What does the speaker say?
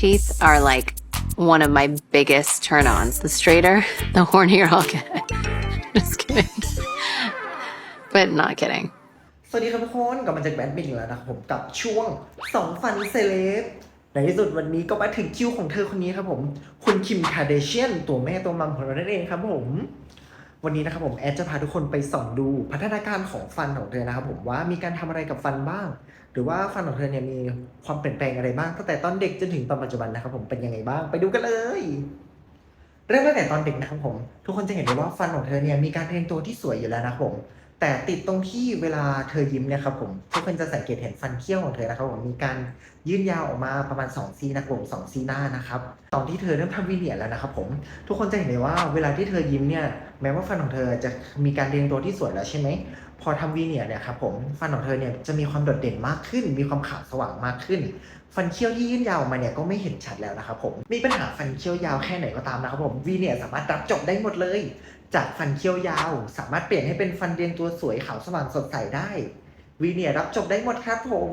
teeth are like one of my biggest turn ons. The straighter, the hornier I'll get. Just kidding. But not kidding. สวัสดีครับทุกคนกลับมาจากแบดมินแล้วนะครับผมกับช่วงสองฟันเซเลบในที่สุดวันนี้ก็มาถึงคิวของเธอคนนี้ครับผม คุณคิมคาเดเชียน ตัวแม่ตัวมัมของเรานั่นเองครับผม วันนี้นะครับผมแอดจะพาทุกคนไปส่องดูพัฒนาการของฟันของเธอนะครับผมว่ามีการทำอะไรกับฟันบ้าง หรือว่าฟันของเธอเนี่ยมีความเปลี่ยนแปลงอะไรบ้างตั้งแต่ตอนเด็กจนถึงตอนปัจจุบันนะครับผมเป็นยังไงบ้างไปดูกันเลย เริ่มตั้งแต่ตอนเด็กนะครับผม ทุกคนจะเห็นได้ว่าฟันของเธอเนี่ยมีการเรียงตัวที่สวยอยู่แล้วนะครับผม แต่ติดตรงที่เวลาเธอยิ้มเนี่ยครับผมทุกคนจะสังเกตเห็นฟันเคี้ยวของเธอนะครับผมมีการยื่นยาวออกมาประมาณ2ซีนะครับผมสองซีหน้านะครับตอนที่เธอเริ่มทำวีเนียแล้วนะครับผมทุกคนจะเห็นเลยว่าเวลาที่เธอยิ้มเนี่ยแม้ว่าฟันของเธอจะมีการเรียงตัวที่สวยแล้วใช่ไหมพอทำวีเนียเนี่ยครับผมฟันของเธอเนี่ยจะมีความโดดเด่นมากขึ้น มีความขาวสว่างมากขึ้น ฟันเคี้ยวที่ยื่นยาวออกมาเนี่ยก็ไม่เห็นชัดแล้วนะครับผมมีปัญหาฟันเคี้ยวยาวแค่ไหนก็ตามนะครับผมวีเนี่ยสามารถรับจบได้หมดเลย จากฟันเคี้ยวยาว สามารถเปลี่ยนให้เป็นฟันเรียงตัวสวยขาวสว่างสดใสได้วีเนี่ยรับจบได้หมดครับผม